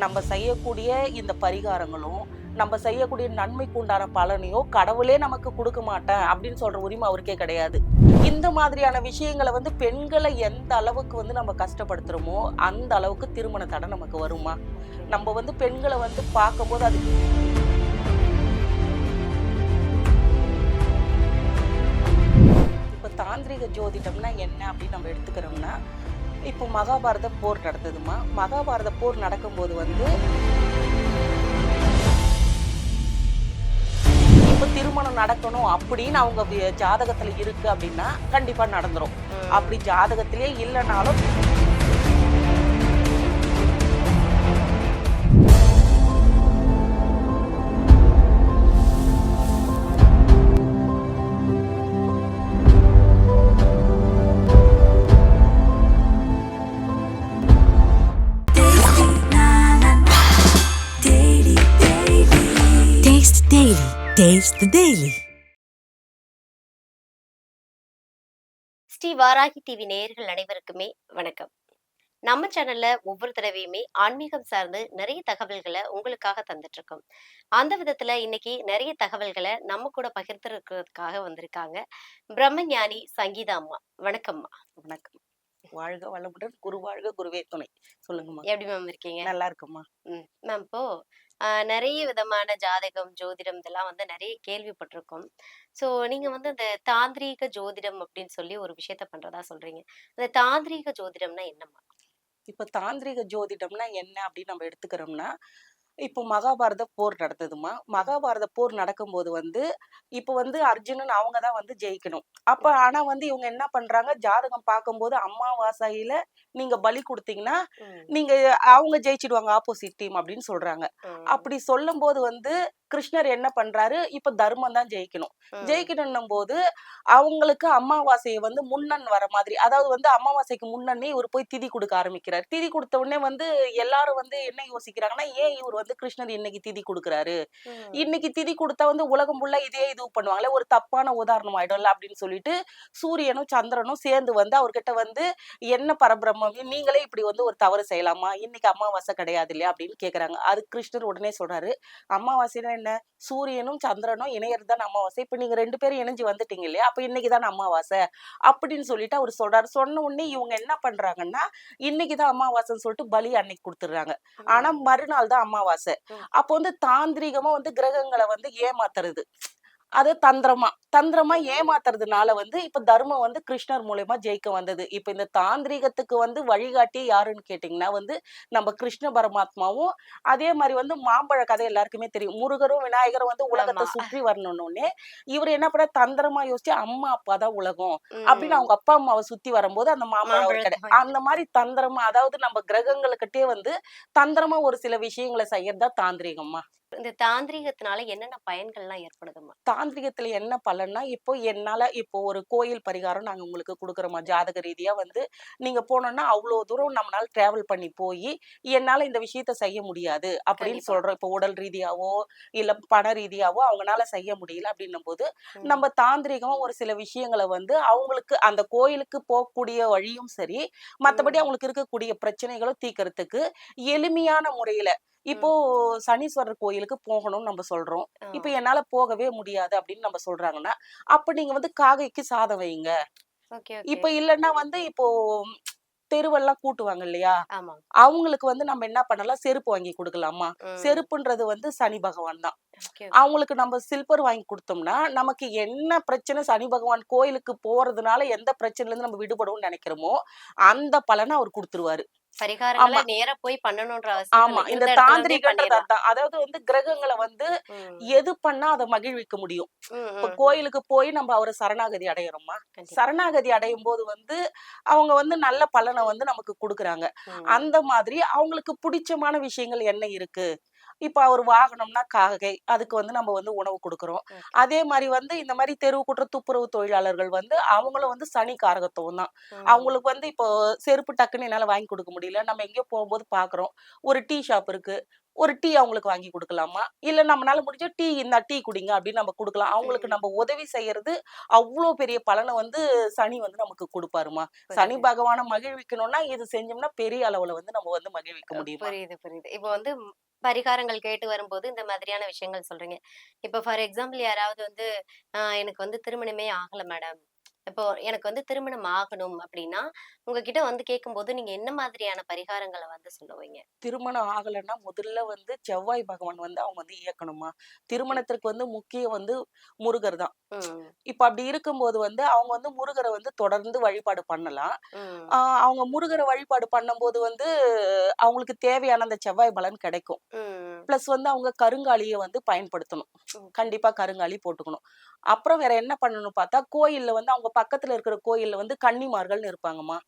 நம்ம செய்யக்கூடிய இந்த பரிகாரங்களும் நம்ம செய்யக்கூடிய நன்மைக்கு உண்டான பலனையோ கடவுளே நமக்கு கொடுக்க மாட்டேன் அப்படின்னு சொல்ற உரிமை அவருக்கே கிடையாது. இந்த மாதிரியான விஷயங்களை வந்து பெண்களை எந்த அளவுக்கு வந்து நம்ம கஷ்டப்படுத்துறோமோ அந்த அளவுக்கு திருமண தடை நமக்கு வருமா? நம்ம வந்து பெண்களை வந்து பார்க்கும்போது அது இப்போ தாந்திரிக ஜோதிடம்னா என்ன அப்படின்னு நம்ம எடுத்துக்கிறோம்னா இப்போ மகாபாரத போர் நடந்ததுமா? மகாபாரத போர் நடக்கும்போது வந்து இப்போ திருமணம் நடக்கணும் அப்படின்னு அவங்க ஜாதகத்துல இருக்கு அப்படின்னா கண்டிப்பா நடந்துரும். அப்படி ஜாதகத்திலே இல்லைனாலும் the Daily. Shri Varahi TV நேயர்கள் அனைவருக்குமே வணக்கம். நம்ம சேனல்ல ஒவ்வொரு தடவையுமே ஆன்மீகம் சார்ந்து நிறைய தகவல்களை உங்களுக்காக தந்துட்டு இருக்கோம் அந்த விதத்துல இன்னைக்கு நிறைய தகவல்களை நம்ம கூட பகிர்ந்துருக்கிறதுக்காக வந்திருக்காங்க. பிரம்மஞானி சங்கீதா அம்மா. வணக்கம்மா. வணக்கம். வாழ்க வளமுடன் குரு வாழ்க குருவே துணை. சொல்லுங்கம்மா. எப்படி மேம் இருக்கீங்க? நல்லா இருக்குமா ம். மேம் இப்போ நிறைய விதமான ஜாதகம் ஜோதிடம் இதெல்லாம் வந்து நிறைய கேள்விப்பட்டிருக்கோம். ஸோ நீங்க வந்து இந்த தாந்திரீக ஜோதிடம் அப்படின்னு சொல்லி ஒரு விஷயத்த பண்றதா சொல்றீங்க. அந்த தாந்திரீக ஜோதிடம்னா என்னம்மா? இப்போ தாந்திரிக ஜோதிடம்னா என்ன அப்படின்னு நம்ம எடுத்துக்கிறோம்னா இப்போ மகாபாரத போர் நடந்ததுமா? மகாபாரத போர் நடக்கும்போது வந்து இப்போ வந்து அர்ஜுனன் அவங்க தான் வந்து ஜெயிக்கணும். அப்ப ஆனா வந்து இவங்க என்ன பண்றாங்க? ஜாதகம் பார்க்கும்போது அமாவாசையில நீங்க பலி கொடுத்தீங்கன்னா நீங்க அவங்க ஜெயிச்சிடுவாங்க ஆப்போசிட் டீம் அப்படின்னு சொல்றாங்க. அப்படி சொல்லும்போது வந்து கிருஷ்ணர் என்ன பண்றாரு? இப்ப தர்மம் தான் ஜெயிக்கணும். ஜெயிக்கணும் போது அவங்களுக்கு அமாவாசையை வந்து முன்னன் வர மாதிரி அதாவது வந்து அமாவாசைக்கு முன்னனே இவர் போய் திதி கொடுக்க ஆரம்பிக்கிறார். திதி கொடுத்த உடனே வந்து எல்லாரும் வந்து என்ன யோசிக்கிறாங்கன்னா ஏன் இவர் வந்து கிருஷ்ணர் இன்னைக்கு திதி கொடுக்குறாரு? இன்னைக்கு திதி கொடுத்தா வந்து உலகம் ஃபுல்லா இதே இது பண்ணுவாங்களே ஒரு தப்பான உதாரணம் ஆயிடும்ல அப்படின்னு சொல்லிட்டு சூரியனும் சந்திரனும் சேர்ந்து வந்து அவர்கிட்ட வந்து என்ன பரபிரம்மம்? நீங்களே இப்படி வந்து ஒரு தவறு செய்யலாமா? இன்னைக்கு அமாவாசை கிடையாது இல்லையா? அப்படின்னு கேக்குறாங்க. அது கிருஷ்ணர் உடனே சொல்றாரு. அமாவாசைனா என்ன? சூரியனும் சந்திரனும் இணையறது தான் அமாவாசை இப்ப நீங்க ரெண்டு பேரும் இணைஞ்சு வந்துட்டீங்க இல்லையா? அப்ப இன்னைக்கு தான் அமாவாசை அப்படின்னு சொல்லிட்டு அவர் சொல்றாரு. சொன்ன உடனே இவங்க என்ன பண்றாங்கன்னா இன்னைக்கு தான் அமாவாசைன்னு சொல்லிட்டு பலி அன்னைக்கு கொடுத்துடுறாங்க. ஆனா மறுநாள் தான் அமாவாசை. அப்போ வந்து தாந்திரிகமா வந்து கிரகங்களை வந்து ஏமாத்துறது. அது தந்திரமா. தந்திரமா ஏமாத்துறதுனால வந்து இப்ப தர்மம் வந்து கிருஷ்ணர் மூலியமா ஜெயிக்க வந்தது. இப்ப இந்த தாந்திரிகத்துக்கு வந்து வழிகாட்டி யாருன்னு கேட்டீங்கன்னா வந்து நம்ம கிருஷ்ண பரமாத்மாவும் அதே மாதிரி வந்து மாம்பழ கதை எல்லாருக்குமே தெரியும். முருகரும் விநாயகரும் வந்து உலகத்தை. சுற்றி வரணும்னே இவர் என்ன பண்ண தந்திரமா யோசிச்சு அம்மா அப்பா தான் உலகம். அப்படின்னு அவங்க அப்பா அம்மாவை சுத்தி வரும்போது அந்த மாம்பழம் கடை அந்த மாதிரி தந்திரமா அதாவது நம்ம கிரகங்களுக்கிட்டே வந்து தந்திரமா ஒரு சில விஷயங்களை செய்யறதா தாந்திரிகம்மா. இந்த தாந்திரீகத்தினால என்னென்ன பயன்கள்லாம் ஏற்படுதும்மா தாந்திரிகத்துல என்ன பலன்னா இப்போ என்னால இப்போ ஒரு கோயில் பரிகாரம் நாங்க உங்களுக்கு கொடுக்குறோமா ஜாதக ரீதியா வந்து நீங்க போனோம்னா அவ்வளவு தூரம் நம்மளால டிராவல் பண்ணி போய் என்னால இந்த விஷயத்த செய்ய முடியாது அப்படின்னு. சொல்றோம் இப்போ உடல் ரீதியாவோ இல்ல பண ரீதியாவோ அவங்கனால செய்ய முடியல அப்படின்னும் போது நம்ம தாந்திரிகமா ஒரு சில விஷயங்களை வந்து அவங்களுக்கு அந்த கோயிலுக்கு போகக்கூடிய வழியும் சரி மத்தபடி ம். அவங்களுக்கு இருக்கக்கூடிய பிரச்சனைகளும் தீர்க்கறதுக்கு எளிமையான முறையில இப்போ சனீஸ்வரர் கோயிலுக்கு போகணும்னு நம்ம சொல்றோம். இப்ப என்னால போகவே முடியாது அப்படின்னு நம்ம சொல்றாங்கன்னா அப்ப நீங்க வந்து காகைக்கு சாதம் வைங்க. இப்ப இல்லைன்னா வந்து இப்போ தெருவெல்லாம் கூட்டுவாங்க இல்லையா? அவங்களுக்கு வந்து நம்ம என்ன பண்ணலாம்? செருப்பு வாங்கி கொடுக்கலாமா? செருப்புன்றது வந்து சனி பகவான் தான். அவங்களுக்கு நம்ம சில்பர் வாங்கி கொடுத்தோம்னா நமக்கு என்ன பிரச்சனை சனி பகவான் கோயிலுக்கு போறதுனால எந்த பிரச்சனைல இருந்து நம்ம விடுபடும்னு நினைக்கிறோமோ அந்த பலனை அவர் கொடுத்துருவாரு. பரிகாரங்களை. நேரா போய் பண்ணணும்ன்ற அவசியம் ஆமா. இந்த தாந்திரிகன்றது அதாவது வந்து கிரகங்களை வந்து எது பண்ணா அதை மகிழ்விக்க முடியும். இப்ப கோயிலுக்கு போய் நம்ம அவரை சரணாகதி அடையிறோமா. சரணாகதி அடையும் போது வந்து அவங்க வந்து நல்ல பலனை வந்து நமக்கு கொடுக்குறாங்க. அந்த மாதிரி அவங்களுக்கு பிடிச்சமான விஷயங்கள் என்ன இருக்கு? இப்ப அவர் வாகனம்னா காகை. அதுக்கு வந்து நம்ம வந்து உணவு கொடுக்குறோம். அதே மாதிரி வந்து இந்த மாதிரி தெருவு குற்ற துப்புரவு தொழிலாளர்கள் வந்து அவங்களும் வந்து சனி காரகத்துவம் தான். அவங்களுக்கு வந்து இப்போ செருப்பு டக்குன்னு என்னால வாங்கி கொடுக்க முடியல. நம்ம எங்கேயோ போகும்போது பாக்குறோம். ஒரு டீ ஷாப் இருக்கு. ஒரு டீ அவங்களுக்கு வாங்கி கொடுக்கலாமா? இல்ல நம்மளால முடிஞ்ச டீ இந்த டீ குடிங்க அப்படின்னு நம்ம கொடுக்கலாம். அவங்களுக்கு. நம்ம உதவி செய்யறது அவ்வளோ பெரிய பலனை வந்து சனி வந்து நமக்கு கொடுப்பாருமா. சனி. பகவானை மகிழ்விக்கணும்னா இது செஞ்சோம்னா பெரிய அளவுல வந்து நம்ம வந்து மகிழ்விக்க முடியுமா? புரியுது புரியுது. இப்போ வந்து பரிகாரங்கள் கேட்டு வரும்போது இந்த மாதிரியான விஷயங்கள் சொல்றீங்க. இப்போ ஃபார் எக்ஸாம்பிள் யாராவது வந்து எனக்கு வந்து திருமணமே ஆகல மேடம். இப்போ எனக்கு வந்து திருமணம் ஆகணும் அப்படின்னா உங்ககிட்ட வந்து கேட்கும்போது நீங்க என்ன மாதிரியான பரிகாரங்களை வந்து சொல்லுவீங்க? திருமணம் ஆகலைன்னா முதல்ல வந்து செவ்வாய் பகவான் வந்து அவங்க வந்து இயக்கணுமா? திருமணத்திற்கு வந்து முக்கியம் வந்து முருகர் தான். இப்ப அப்படி இருக்கும்போது வந்து அவங்க வந்து முருகரை வந்து தொடர்ந்து வழிபாடு பண்ணலாம். அவங்க முருகரை வழிபாடு பண்ணும்போது வந்து அவங்களுக்கு தேவையான அந்த செவ்வாய் பலன் கிடைக்கும். பிளஸ் வந்து அவங்க கருங்காலியை வந்து பயன்படுத்தணும். கண்டிப்பா கருங்காலி போட்டுக்கணும். அப்புறம் வேற என்ன பண்ணணும் பார்த்தா கோயில்ல வந்து அவங்க பக்கத்துல இருக்கிற கோயில்ல வந்து கன்னிமார்கள்னு இருப்பாங்கம்மா.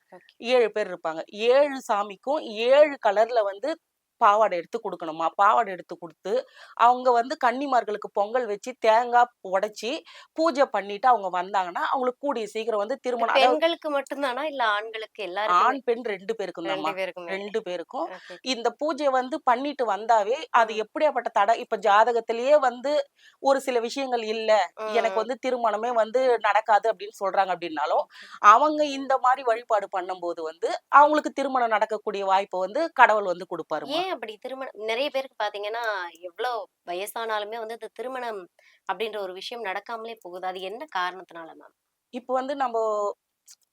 ஏழு பேர் இருப்பாங்க ஏழு சாமிக்கும் ஏழு கலர்ல வந்து பாவாடை எடுத்து கொடுக்கணுமா? பாவாடை எடுத்து கொடுத்து அவங்க வந்து கன்னிமார்களுக்கு பொங்கல் வச்சு தேங்காய் உடைச்சி பூஜை பண்ணிட்டு அவங்க வந்தாங்கன்னா அவங்களுக்கு கூடிய சீக்கிரம் வந்து திருமணம். பெண்களுக்கு மட்டும்தானா? இல்ல ஆண்களுக்கு எல்லாருக்குமே? ஆண் பெண் ரெண்டு பேருக்கும் பேருக்குமே. ரெண்டு பேருக்கும். இந்த பூஜை வந்து பண்ணிட்டு வந்தாவே அது. எப்படியாப்பட்ட தடை? இப்ப ஜாதகத்திலேயே வந்து ஒரு சில விஷயங்கள் இல்ல. எனக்கு வந்து திருமணமே வந்து நடக்காது அப்படின்னு சொல்றாங்க அப்படின்னாலும் அவங்க இந்த மாதிரி வழிபாடு பண்ணும்போது வந்து அவங்களுக்கு திருமணம் நடக்கக்கூடிய வாய்ப்பை வந்து கடவுள் வந்து கொடுப்பாருமா ஏன் அப்படி திருமணம் நிறைய பேருக்கு பாத்தீங்கன்னா எவ்வளவு வயசானாலுமே வந்து இந்த திருமணம் அப்படின்ற ஒரு விஷயம் நடக்காமலே போகுது. அது என்ன காரணத்தினால மேம்? இப்போ வந்து நம்ம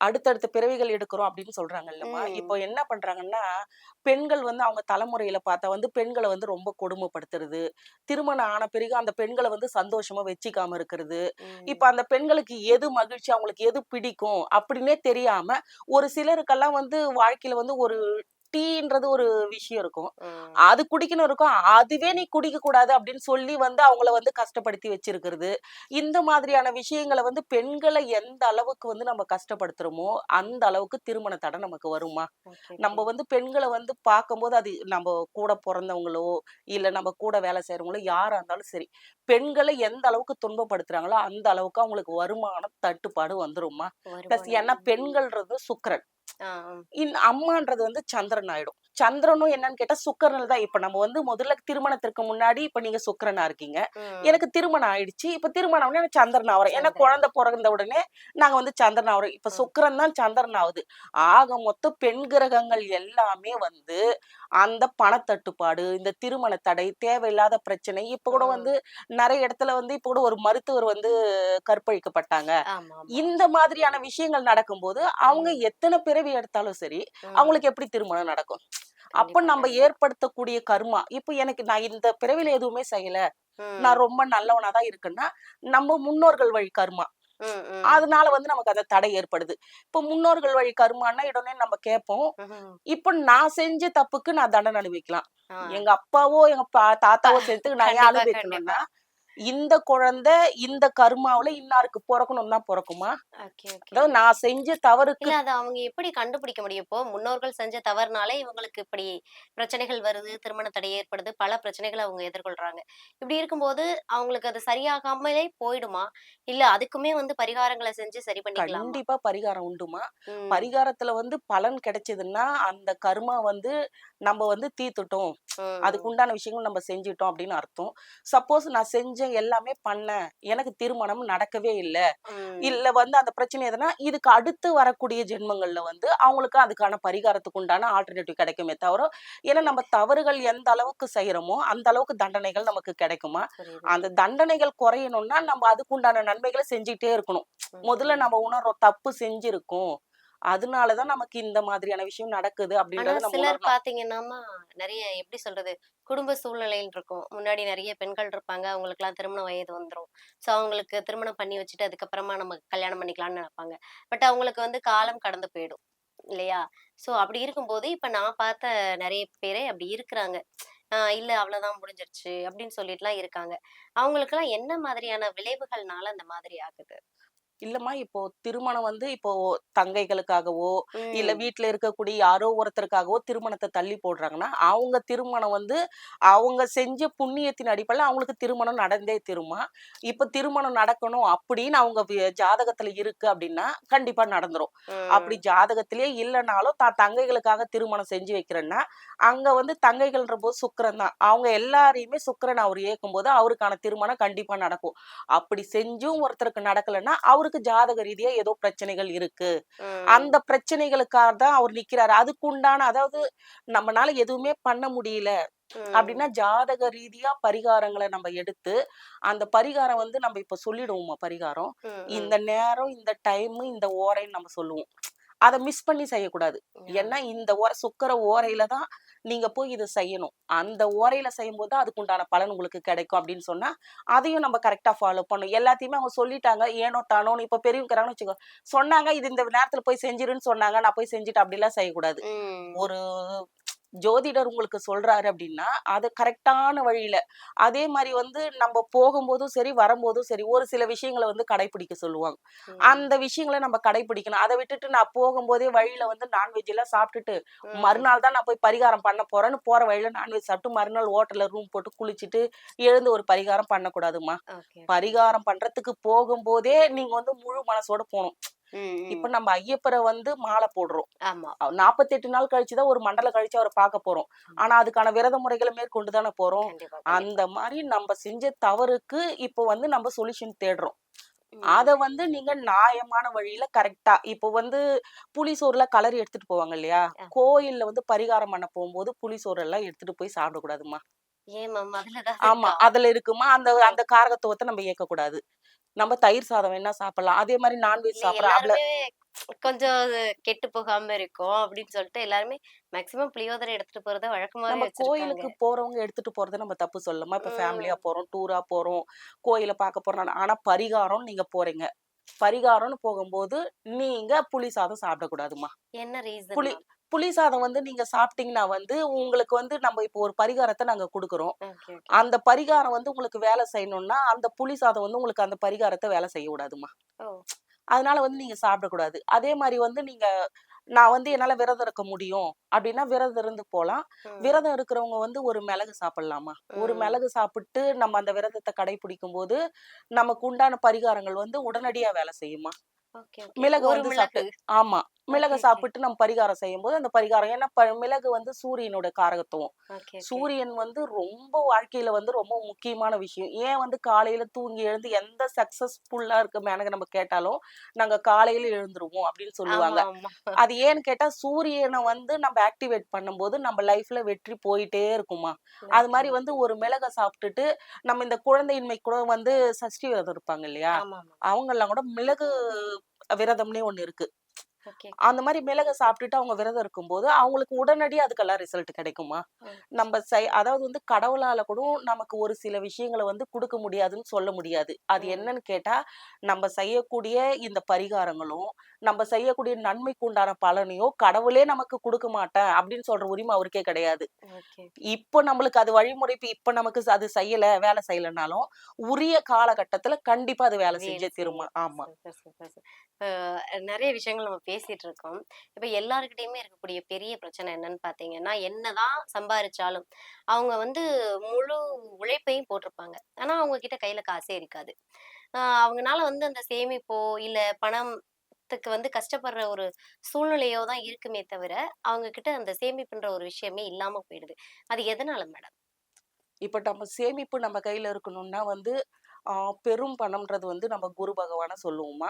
அடுத்தடுத்த பிறவிகள் எடுக்கிறோம் அப்படின்னு சொல்றாங்க இல்லம்மா. இப்போ என்ன பண்றாங்கன்னா பெண்கள் வந்து அவங்க தலைமுறையில பார்த்தா வந்து பெண்களை வந்து ரொம்ப கொடுமைப்படுத்துறது. திருமணம் ஆன பிறகு அந்த பெண்களை வந்து சந்தோஷமா வச்சுக்காம இருக்கிறது. இப்ப அந்த பெண்களுக்கு எது மகிழ்ச்சி அவங்களுக்கு எது பிடிக்கும் அப்படின்னே தெரியாம ஒரு சிலருக்கெல்லாம் வந்து வாழ்க்கையில வந்து ஒரு டீன்றது ஒரு விஷயம் இருக்கும் அது குடிக்கணும் இருக்கும் அதுவே நீ குடிக்க கூடாது அப்படின்னு சொல்லி வந்து அவங்கள வந்து கஷ்டப்படுத்தி வச்சிருக்கிறது இந்த மாதிரியான விஷயங்களை வந்து பெண்களை எந்த அளவுக்கு வந்து நம்ம கஷ்டப்படுத்துறோமோ அந்த அளவுக்கு திருமண தடை நமக்கு வருமா நம்ம. வந்து பெண்களை வந்து பார்க்கும்போது அது நம்ம கூட பிறந்தவங்களோ இல்ல நம்ம கூட வேலை செய்யறவங்களோ யாரா இருந்தாலும் சரி பெண்களை எந்த அளவுக்கு துன்பப்படுத்துறாங்களோ அந்த அளவுக்கு அவங்களுக்கு வருமானம் தட்டுப்பாடு வந்துருமா பிளஸ். ஏன்னா பெண்கள்ன்றது சுக்கிரன். இன் அம்மான்றது வந்து சந்திரன் ஆயிடும். சந்திரனும் என்னன்னு கேட்டா சுக்கிரனில் தான் இப்ப நம்ம வந்து முதல்ல திருமணத்திற்கு முன்னாடி இப்ப நீங்க சுக்கிரனா இருக்கீங்க எனக்கு திருமணம் ஆயிடுச்சு இப்ப திருமணம் உடனே எனக்கு சந்திரன் ஆகிறோம் ஏன்னா. குழந்தை பிறந்த உடனே நாங்க வந்து சந்திரன் ஆகிறோம் இப்ப. சுக்கிரன் தான் சந்திரன் ஆகுது ஆக மொத்தம் பெண் கிரகங்கள் எல்லாமே வந்து அந்த பணத்தட்டுப்பாடு இந்த திருமண தடை தேவையில்லாத பிரச்சனை இப்ப கூட. வந்து நிறைய இடத்துல வந்து இப்ப கூட ஒரு மருத்துவர் வந்து கற்பழிக்கப்பட்டாங்க இந்த மாதிரியான விஷயங்கள் நடக்கும்போது அவங்க. எத்தனை பிறவி எடுத்தாலும் சரி. அவங்களுக்கு எப்படி திருமணம் நடக்கும் அப்ப நம்ம. ஏற்படுத்தக்கூடிய கர்மா. இப்ப எனக்கு நான் இந்த பிறவில எதுவுமே செய்யல. நான் ரொம்ப நல்லவனா தான் இருக்கேன்னா நம்ம முன்னோர்கள் வழி கர்மா. அதனால வந்து நமக்கு அந்த தடை ஏற்படுது. இப்ப முன்னோர்கள் வழி கர்மான்னா உடனே நம்ம கேட்போம். இப்ப நான் செஞ்ச தப்புக்கு நான் தண்டனை அனுபவிக்கலாம். எங்க அப்பாவோ எங்க தாத்தாவோ சேர்த்துக்கு நான் ஏன் அனுபவிக்கணும்னா இந்த குழந்தை இந்த கர்மாவுல இன்னாருக்கு பிறக்கணும் தான் பிறக்குமா. அதாவது நான் செஞ்ச தவறுக்கு இல்ல அது அவங்க எப்படி கண்டுபிடிக்க முடியும்? இப்போ முன்னோர்கள் செஞ்ச தவறுனாலே இவங்களுக்கு இப்படி பிரச்சனைகள் வருது திருமண தடை ஏற்படுது பல பிரச்சனைகளை அவங்க எதிர்கொள்றாங்க. இப்படி இருக்கும்போது அவங்களுக்கு அது சரியாகாமலே போயிடுமா? இல்ல அதுக்குமே வந்து பரிகாரங்களை செஞ்சு சரி பண்ணிக்கலாமா? கண்டிப்பா பரிகாரம் உண்டுமா? பரிகாரத்துல வந்து பலன் கிடைச்சதுன்னா அந்த கர்மா வந்து நம்ம வந்து தீர்த்துட்டோம். ம், அதுக்கு உண்டான விஷயங்கள் நம்ம செஞ்சுட்டோம் அப்படின்னு அர்த்தம். சப்போஸ் நான் செஞ்ச எல்லாமே பண்ணேன். எனக்கு திருமணம் நடக்கவே இல்லை. இல்ல வந்து அந்த பிரச்சனை எதுனா இதுக்கு அடுத்து வரக்கூடிய ஜென்மங்கள்ல வந்து அவங்களுக்கு அதுக்கான பரிகாரத்துக்கு உண்டான ஆல்டர்னேட்டிவ் கிடைக்குமே தவிர ஏன்னா நம்ம தவறுகள் எந்த அளவுக்கு செய்யறோமோ அந்த அளவுக்கு தண்டனைகள் நமக்கு கிடைக்குமா. அந்த தண்டனைகள் குறையணும்னா நம்ம அதுக்கு உண்டான நன்மைகளை செஞ்சுட்டே இருக்கணும். முதல்ல. நம்ம உணர்றோம் தப்பு செஞ்சிருக்கோம். அதனாலதான் நமக்கு இந்த மாதிரியான விஷயம் நடக்குது அப்படின்றத சிலர் பாத்தீங்கன்னா நிறைய எப்படி சொல்றது குடும்ப சூழ்நிலைன்னு இருக்கும். முன்னாடி நிறைய பெண்கள் இருப்பாங்க. அவங்களுக்கு எல்லாம் திருமண வயது வந்துரும். சோ அவங்களுக்கு திருமணம் பண்ணி வச்சுட்டு அதுக்கப்புறமா நம்ம கல்யாணம் பண்ணிக்கலாம்னு நினைப்பாங்க. பட் அவங்களுக்கு வந்து காலம் கடந்து போயிடும் இல்லையா? சோ அப்படி இருக்கும்போது இப்ப நான் பார்த்த நிறைய பேரே அப்படி இருக்கிறாங்க. ஆஹ் இல்ல அவ்வளவுதான் முடிஞ்சிருச்சு அப்படின்னு சொல்லிட்டுலாம் இருக்காங்க. அவங்களுக்கெல்லாம் என்ன மாதிரியான விளைவுகள்னால அந்த மாதிரி ஆகுது? இல்லம்மா இப்போ திருமணம் வந்து இப்போ தங்கைகளுக்காகவோ இல்ல ம். வீட்ல இருக்கக்கூடிய யாரோ ஒருத்தருக்காகவோ திருமணத்தை தள்ளி போடுறாங்கன்னா அவங்க திருமணம் வந்து அவங்க செஞ்ச புண்ணியத்தின் அடிப்படையில் அவங்களுக்கு திருமணம் நடந்தே திருமா இப்ப திருமணம் நடக்கணும் அப்படின்னு அவங்க ஜாதகத்துல இருக்கு அப்படின்னா கண்டிப்பா நடந்துரும் அப்படி. ஜாதகத்திலேயே இல்லைனாலும் தான் தங்கைகளுக்காக திருமணம் செஞ்சு வைக்கிறேன்னா அங்க வந்து தங்கைகள்ன்ற போது சுக்கிரன் தான் அவங்க எல்லாரையுமே சுக்கிரன் அவர் இயக்கும் போது அவருக்கான திருமணம் கண்டிப்பா நடக்கும் அப்படி செஞ்சும் ஒருத்தருக்கு நடக்கலைன்னா அவருக்கு ஜாதக ரீதியா ஏதோ பிரச்சனைகள் இருக்கு. அந்த பிரச்சனைகளுக்காக தான் அவர் நிக்கிறாரு அதுக்கு உண்டான அதாவது நம்மனால எதுவுமே பண்ண முடியல. அப்படின்னா ஜாதக ரீதியா பரிகாரங்களை நம்ம எடுத்து அந்த பரிகாரம் வந்து நம்ம இப்ப சொல்லிடுவோமா பரிகாரம். இந்த நேரம் இந்த டைம் இந்த ஓரைன்னு நம்ம சொல்லுவோம் அதை மிஸ் பண்ணி செய்யக்கூடாது. ஏன்னா இந்த ஓரை சுக்கர ஓரையில தான் நீங்க போய் இதை செய்யணும். அந்த ஓரையில செய்யும் போது அதுக்கு உண்டான பலன் உங்களுக்கு கிடைக்கும் அப்படின்னு சொன்னா அதையும் நம்ம கரெக்டா ஃபாலோ பண்ணணும். எல்லாத்தையுமே அவங்க சொல்லிட்டாங்க. ஏனோ தானோன்னு இப்ப பெரியவங்க இருக்கிறாங்கன்னு வச்சுக்கோ சொன்னாங்க இது இந்த நேரத்துல போய் செஞ்சிருன்னு சொன்னாங்க. நான் போய் செஞ்சுட்டு அப்படிலாம் செய்யக்கூடாது. ஒரு ஜோதிடர் உங்களுக்கு சொல்றாரு அப்படின்னா அது கரெக்டான வழியில அதே மாதிரி வந்து நம்ம போகும்போதும் சரி வரும்போதும் சரி ஒரு சில விஷயங்களை வந்து கடைபிடிக்க சொல்லுவாங்க. அந்த விஷயங்களை நம்ம கடைபிடிக்கணும் அதை விட்டுட்டு நான் போகும்போதே வழியில வந்து நான்வெஜ் எல்லாம் சாப்பிட்டுட்டு. மறுநாள் தான் நான் போய் பரிகாரம் பண்ண போறேன்னு போற வழியில நான்வெஜ் சாப்பிட்டு மறுநாள் ஹோட்டல்ல ரூம் போட்டு குளிச்சுட்டு எழுந்து ஒரு பரிகாரம் பண்ணக்கூடாதும்மா ஓகே பரிகாரம் பண்றதுக்கு போகும்போதே நீங்க வந்து முழு மனசோட போகணும். இப்ப. நம்ம ஐயப்பரை வந்து மாலை போடுறோம். நாற்பத்தி எட்டு நாள் கழிச்சுதான் ஒரு மண்டலம் கழிச்சு அவரை பார்க்க போறோம். ஆனா அதுக்கான விரத முறைகளை மேற்கொண்டு தானே போறோம். அந்த மாதிரி நம்ம செஞ்ச தவறுக்கு இப்போ வந்து நம்ம சொல்யூஷன் தேடுறோம். அத வந்து நீங்க நியாயமான வழியில கரெக்டா இப்போ வந்து புளிசோறுல கலரி எடுத்துட்டு போவாங்க இல்லையா. கோயில்ல வந்து பரிகாரம் பண்ண போகும்போது புளிசோறு எல்லாம் எடுத்துட்டு போய் மேம்? அதுலதான் ஆமா? அதுல இருக்குமா? அந்த அந்த காரகத்துவத்தை நம்ம இயக்க கூடாது நம்ம தயிர் சாதம் வேணா சாப்பிடலாம். அதே மாதிரி நான்வெஜ் சாப்பிடலாம். கொஞ்சம் கெட்டு போகாம இருக்கும் அப்படின்னு சொல்லிட்டு எல்லாருமே மேக்சிமம் புளியோதரை எடுத்துட்டு போறத வழக்கமாவே நம்ம கோயிலுக்கு போறவங்க எடுத்துட்டு போறத நம்ம தப்பு சொல்லலாமா இப்ப ஃபேமிலியா. போறோம் டூரா போறோம் கோயில பார்க்க போறோம். ஆனா பரிகாரம் நீங்க போறீங்க. பரிகாரம்னு போகும்போது நீங்க புளி சாதம் சாப்பிடக்கூடாதுமா என்ன ரீசன் புளி புளி சாதம் வந்து நீங்க சாப்பிட்டீங்கன்னா வந்து உங்களுக்கு வந்து நம்ம இப்போ ஒரு பரிகாரத்தை நாங்க கொடுக்குறோம். அந்த பரிகாரம் வந்து உங்களுக்கு வேலை செய்யணும்னா அந்த புளி சாதம் வந்து உங்களுக்கு அந்த பரிகாரத்தை வேலை செய்ய விடாதுமா ஓ. அதனால வந்து நீங்க சாப்பிடக்கூடாது அதே மாதிரி வந்து நீங்க நான் வந்து என்னால விரதம் இருக்க முடியும் அப்படின்னா விரதம் இருந்து போலாம். விரதம் இருக்கிறவங்க வந்து ஒரு மிளகு சாப்பிடலாமா? ஒரு. மிளகு சாப்பிட்டு நம்ம அந்த விரதத்தை கடைபிடிக்கும் போது நமக்கு உண்டான பரிகாரங்கள் வந்து உடனடியா வேலை செய்யுமா? மிளகு வந்து சாப்பிட்டு ஆமா. மிளகு சாப்பிட்டு நம்ம பரிகாரம் செய்யும் போது அந்த பரிகாரம் ஏன்னா மிளகு வந்து சூரியனோட காரகத்துவம். சூரியன் வந்து ரொம்ப வாழ்க்கையில வந்து ரொம்ப முக்கியமான விஷயம். ஏன் வந்து காலையில தூங்கி எழுந்து எந்த சக்சஸ்ஃபுல்லா இருக்க மேனக நம்ம கேட்டாலும் நாங்க காலையில எழுந்துருவோம் அப்படின்னு சொல்லுவாங்க. அது ஏன்னு கேட்டா சூரியனை வந்து நம்ம ஆக்டிவேட் பண்ணும்போது நம்ம லைஃப்ல வெற்றி போயிட்டே இருக்குமா? அது மாதிரி வந்து ஒரு மிளகை சாப்பிட்டுட்டு நம்ம இந்த குழந்தையின்மை கூட வந்து சஷ்டி விரதம் இருப்பாங்க இல்லையா? அவங்க எல்லாம் கூட மிளகு விரதம்னே ஒண்ணு இருக்கு. அந்த மாதிரி மிளகை சாப்பிட்டுட்டு அவங்க விரதம் இருக்கும்போது அவங்களுக்கு உடனடியா அதுக்கெல்லாம் ரிசல்ட் கிடைக்குமா. நம்ம செய் அதாவது வந்து கடவுளால கூட நமக்கு ஒரு சில விஷயங்களை வந்து கொடுக்க முடியாதுன்னு சொல்ல முடியாது. அது. என்னன்னு கேட்டா நம்ம செய்யக்கூடிய இந்த பரிகாரங்களும் நம்ம செய்யக்கூடிய நன்மைக்கு உண்டான பலனையோ கடவுளே நமக்கு கொடுக்க மாட்டேன் அப்படின்னு சொல்ற உரிமை அவருக்கே கிடையாது. இப்போ நம்மளுக்கு அது வழிமுறை இப்ப நமக்கு அது செய்யல வேலை செய்யலைனாலும் உரிய காலகட்டத்துல கண்டிப்பா அது வேலை செஞ்சே திரும்ப ஆமா. நிறைய விஷயங்கள் நம்ம பேசிட்டு இருக்கோம் இப்ப எல்லாருக்கிட்டையுமே இருக்கக்கூடிய பெரிய பிரச்சனை என்னன்னு பாத்தீங்கன்னா என்னதான் சம்பாரிச்சாலும் அவங்க வந்து முழு உழைப்பையும் போட்டிருப்பாங்க. ஆனா அவங்க கிட்ட கையில காசே இருக்காது. ஆஹ் அவங்கனால வந்து அந்த சேமிப்போ இல்ல பணத்துக்கு வந்து கஷ்டப்படுற ஒரு சூழ்நிலையோ தான் இருக்குமே தவிர அவங்க கிட்ட அந்த சேமிப்புன்ற ஒரு விஷயமே இல்லாம போயிடுது. அது எதனால மேடம்? இப்ப நம்ம சேமிப்பு நம்ம கையில இருக்கணும்னா வந்து பெரும் பணம்ன்றது வந்து நம்ம குரு பகவான சொல்லுவோமா?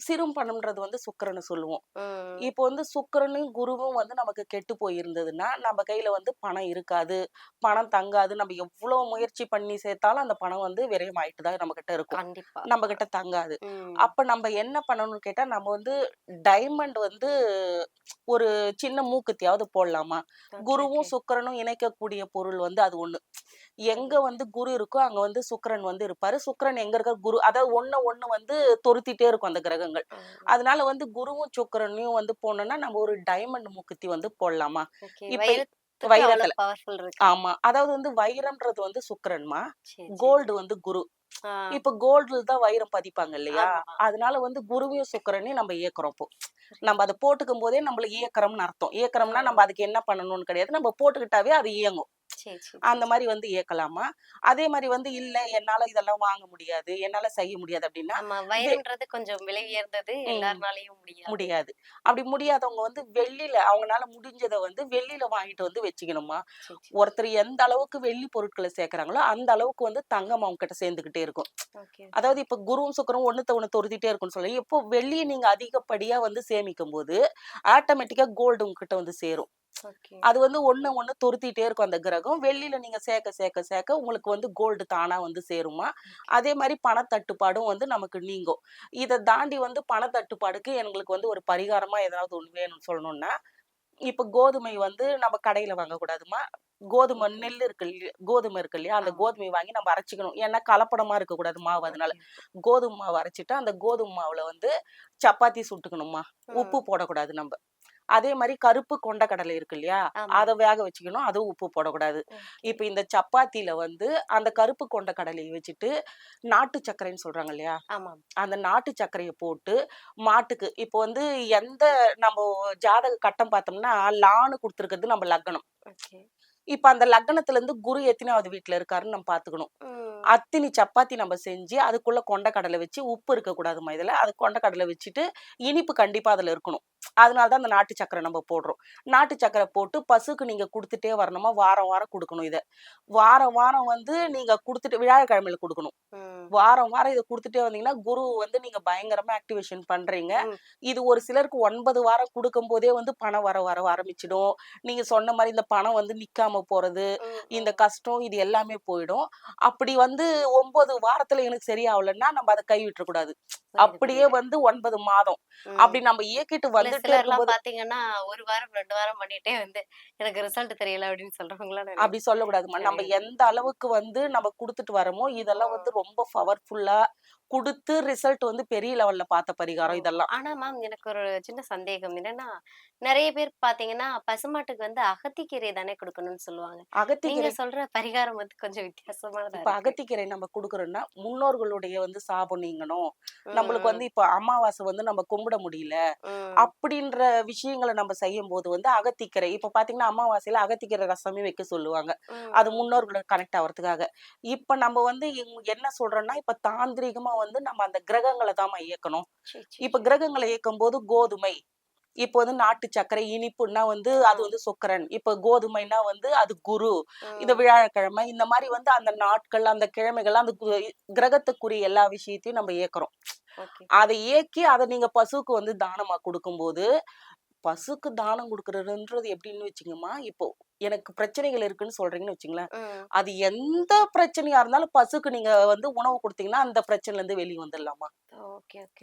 சிறும் பணம்ன்றது வந்து சுக்கிரனை சொல்லுவோம். இப்போ வந்து சுக்கிரனும் குருவும் வந்து நமக்கு கெட்டு போயிருந்ததுன்னா நம்ம கையில வந்து பணம் இருக்காது. பணம் தங்காது. நம்ம எவ்வளவு முயற்சி பண்ணி சேர்த்தாலும் அந்த பணம் வந்து விரயம் ஆயிட்டு தான் நம்ம கிட்ட இருக்கும். நம்ம கிட்ட தங்காது. அப்ப நம்ம என்ன பண்ணணும்னு கேட்டா நம்ம வந்து டைமண்ட் வந்து ஒரு சின்ன மூக்குத்தியாவது போடலாமா? குருவும் சுக்கிரனும் இணைக்கக்கூடிய பொருள் வந்து அது ஒண்ணு. எங்க வந்து குரு இருக்கோ அங்க வந்து சுக்கிரன் வந்து இருப்பாரு. சுக்கிரன் எங்க இருக்க குரு அதாவது ஒண்ணு ஒண்ணு வந்து தொருத்திட்டே இருக்கும் அந்த கிரகங்கள். அதனால வந்து குருவும் சுக்கிரனையும் வந்து போனோம்னா நம்ம ஒரு டைமண்ட் மூக்குத்தி வந்து போடலாமா? இப்ப வைரத்துல ஆமா. அதாவது வந்து வைரம்ன்றது வந்து சுக்கிரன்மா? கோல்டு வந்து குரு. இப்ப கோல்டுல தான் வைரம் பதிப்பாங்க இல்லையா. அதனால வந்து குருவையும் சுக்கரனையும் நம்ம இயக்குறோம் இப்போ. நம்ம அதை போட்டுக்கும் போதே நம்மளுக்கு இயக்கறோம்னு அர்த்தம். இயக்கறோம்னா நம்ம அதுக்கு என்ன பண்ணணும்னு கிடையாது. நம்ம போட்டுக்கிட்டாவே அது இயங்கும். அந்த மாதிரி வந்து இயக்கலாமா அதே மாதிரி வந்து இல்ல என்னால இதெல்லாம் வாங்க முடியாது என்னால செய்ய முடியாது அப்படின்னா கொஞ்சம் விலை உயர்ந்தது. எல்லாருனாலையும் முடியாது அப்படி முடியாதவங்க வந்து வெள்ளியில அவங்களால முடிஞ்சதை வந்து வெள்ளியில வாங்கிட்டு வந்து வச்சுக்கணுமா. ஒருத்தர் எந்த அளவுக்கு வெள்ளி பொருட்களை சேர்க்கறாங்களோ அந்த அளவுக்கு வந்து தங்கம் அவங்க கிட்ட சேர்ந்துகிட்டே இருக்கும். அதாவது இப்ப குருவும் சுக்கரும் ஒண்ணுத்த ஒண்ணு தொருத்திட்டே இருக்கும்னு சொல்லி இப்போ வெள்ளியை நீங்க அதிகப்படியா வந்து சேமிக்கும் போது ஆட்டோமேட்டிக்கா கோல்டு உங்ககிட்ட வந்து சேரும். அது வந்து ஒண்ணு ஒண்ணு துருத்திட்டே இருக்கும் அந்த கிரகம். வெள்ளியில நீங்க சேர்க்க சேர்க்க சேர்க்க உங்களுக்கு வந்து கோல்டு தானா வந்து சேருமா. அதே மாதிரி பணத்தட்டுப்பாடும் வந்து நமக்கு நீங்கும். இதை தாண்டி வந்து பணத்தட்டுப்பாடுக்கு எங்களுக்கு வந்து ஒரு பரிகாரமா ஏதாவது ஒண்ணு வேணும்னு சொல்லணும்னா இப்ப கோதுமை வந்து நம்ம கடையில வாங்கக்கூடாதுமா. கோதுமை நெல் இருக்கு கோதுமை இருக்கு இல்லையா அந்த. கோதுமை வாங்கி நம்ம அரைச்சிக்கணும். ஏன்னா கலப்படமா இருக்கக்கூடாது மாவு அதனால. கோதுமை மாவு அரைச்சிட்டு அந்த கோதுமை மாவுல வந்து சப்பாத்தி சுட்டுக்கணுமா. உப்பு போடக்கூடாது நம்ம. அதே மாதிரி கருப்பு கொண்டக்கடலை இருக்கு இல்லையா. அதை வேக வச்சுக்கணும். அதுவும் உப்பு போடக்கூடாது. இப்ப இந்த சப்பாத்தில வந்து அந்த கருப்பு கொண்ட கடலையை வச்சுட்டு நாட்டு சர்க்கரைன்னு சொல்றாங்க இல்லையா? ஆமா அந்த நாட்டு சர்க்கரையை போட்டு மாட்டுக்கு இப்போ வந்து எந்த நம்ம ஜாதக கட்டம் பார்த்தோம்னா லான்னு கொடுத்துருக்கிறது நம்ம லக்னம் இப்ப அந்த லக்னத்துல இருந்து குரு எத்தனாவது வீட்டுல இருக்காருன்னு நம்ம பாத்துக்கணும் அத்தினி சப்பாத்தி நம்ம செஞ்சு அதுக்குள்ள கொண்டக்கடலை வச்சு உப்பு இருக்கக்கூடாதுமா இதுல. அது கொண்டக்கடலை வச்சுட்டு இனிப்பு கண்டிப்பா அதுல இருக்கணும். அதனாலதான் அந்த நாட்டு சக்கரை நம்ம போடுறோம். நாட்டு சக்கரை போட்டு பசுக்கு நீங்க கொடுத்துட்டே வரணுமா? வாரம் வாரம் கொடுக்கணும் இதை. வாரம் வாரம் வந்து நீங்க கொடுத்துட்டு வியாழக்கிழமையில கொடுக்கணும். வாரம் வாரம் இதை கொடுத்துட்டே வந்தீங்கன்னா குரு வந்து நீங்க பயங்கரமா ஆக்டிவேஷன் பண்றீங்க. ம். இது ஒரு சிலருக்கு ஒன்பது வாரம் கொடுக்கும் போதே வந்து பணம் வர வர ஆரம்பிச்சிடும். நீங்க சொன்ன மாதிரி இந்த பணம் வந்து நிக்காம போறது இந்த கஷ்டம் இது எல்லாமே போயிடும். அப்படி வந்து ஒன்பது வாரத்துல எனக்கு சரியாகலன்னா நம்ம அதை கை விட்டுறக்கூடாது அப்படியே வந்து ஒன்பது மாதம். அப்படி நம்ம இயக்கிட்டு வந்துட்டே சிலர் எல்லாம் இருக்கும்போது பாத்தீங்கன்னா ஒரு வாரம் ரெண்டு வாரம் பண்ணிட்டே வந்து எனக்கு ரிசல்ட் தெரியல அப்படின்னு சொல்றவங்களாம் நிறைய அப்படி சொல்லக்கூடாதுமா நம்ம. எந்த அளவுக்கு வந்து நம்ம கொடுத்துட்டு வரோமோ இதெல்லாம் வந்து ரொம்ப பவர்ஃபுல்லா கொடுத்து ரிசல்ட் வந்து பெரிய லெவல்ல பார்த்த பரிகாரம். இதெல்லாம். ஆனா மேம் எனக்கு ஒரு சின்ன சந்தேகம். என்னன்னா நிறைய பேர் பாத்தீங்கன்னா பசுமாட்டுக்கு வந்து அகத்திக்கீரை தானே கொடுக்கணும்னு சொல்லுவாங்க. அகத்திக்கீரை. சொல்ற பரிகாரம் வந்து கொஞ்சம் வித்தியாசமானதா இப்ப அகத்திக்கீரை நம்ம கொடுக்கறோம்னா முன்னோர்களுடைய வந்து சாபம் நீங்கணும். நம்மளுக்கு வந்து இப்ப அமாவாசை வந்து நம்ம கும்பிட முடியல. அப்படின்ற விஷயங்களை நம்ம செய்யும் போது வந்து அகத்திக்கீரை இப்ப பாத்தீங்கன்னா அமாவாசையில அகத்திக்கீரை ரசமே வைக்க சொல்லுவாங்க. அது முன்னோர்களோட கனெக்ட் ஆகிறதுக்காக இப்ப நம்ம வந்து என்ன சொல்றோம்னா இப்ப தாந்திரிகமா வந்து நம்ம அந்த கிரகங்களை தான் இயக்கணும் இப்ப. கிரகங்களை இயக்கும் போது கோதுமை இப்போ வந்து நாட்டு சர்க்கரை இனிப்புன்னா வந்து அது வந்து சுக்கரன் இப்ப கோதுமைனா வந்து அது குரு இந்த ம், வியாழக்கிழமை இந்த மாதிரி வந்து அந்த நாட்கள் அந்த கிழமைகள் அந்த கிரகத்துக்குரிய எல்லா விஷயத்தையும் நம்ம இயக்குறோம். அதை இயக்கி அதை நீங்க பசுக்கு வந்து தானமா கொடுக்கும்போது பசுக்கு தானம் கொடுக்கறதுன்றது எப்படின்னு வச்சுங்கம்மா இப்போ எனக்கு பிரச்சனைகள் இருக்குன்னு சொல்றீங்கன்னு வச்சுங்களேன் அது எந்த பிரச்சனையா இருந்தாலும் பசுக்கு நீங்க வந்து உணவு கொடுத்தீங்கன்னா அந்த பிரச்சனைல இருந்து வெளியே வந்துடலாமா.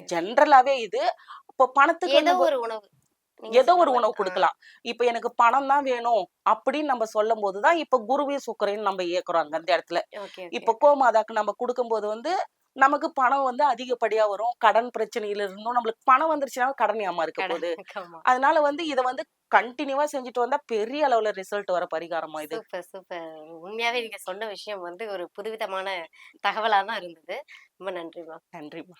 ஜென்ரலாவே இது இப்போ பணத்துக்கு ஏதோ ஒரு உணவு ஏதோ ஒரு. உணவு கொடுக்கலாம் இப்ப எனக்கு பணம் தான் வேணும் அப்படின்னு நம்ம சொல்லும் போதுதான் இப்ப குருவே சுக்கரைன்னு நம்ம இயக்குறோம் அந்த இடத்துல. இப்ப கோமாதாக்கு நம்ம கொடுக்கும்போது வந்து நமக்கு பணம் வந்து அதிகப்படியா வரும். கடன் பிரச்சனையில இருந்தும் நம்மளுக்கு பணம் வந்துருச்சுன்னா கடன் ஏமா இருக்க போகுது. அதனால வந்து இத வந்து கண்டினியூவா செஞ்சுட்டு வந்தா பெரிய அளவுல ரிசல்ட் வர பரிகாரமா இது. Super super. உண்மையாவே நீங்க சொன்ன விஷயம் வந்து ஒரு புதுவிதமான தகவலா தான் இருந்தது. ரொம்ப நன்றி மேம் நன்றிமா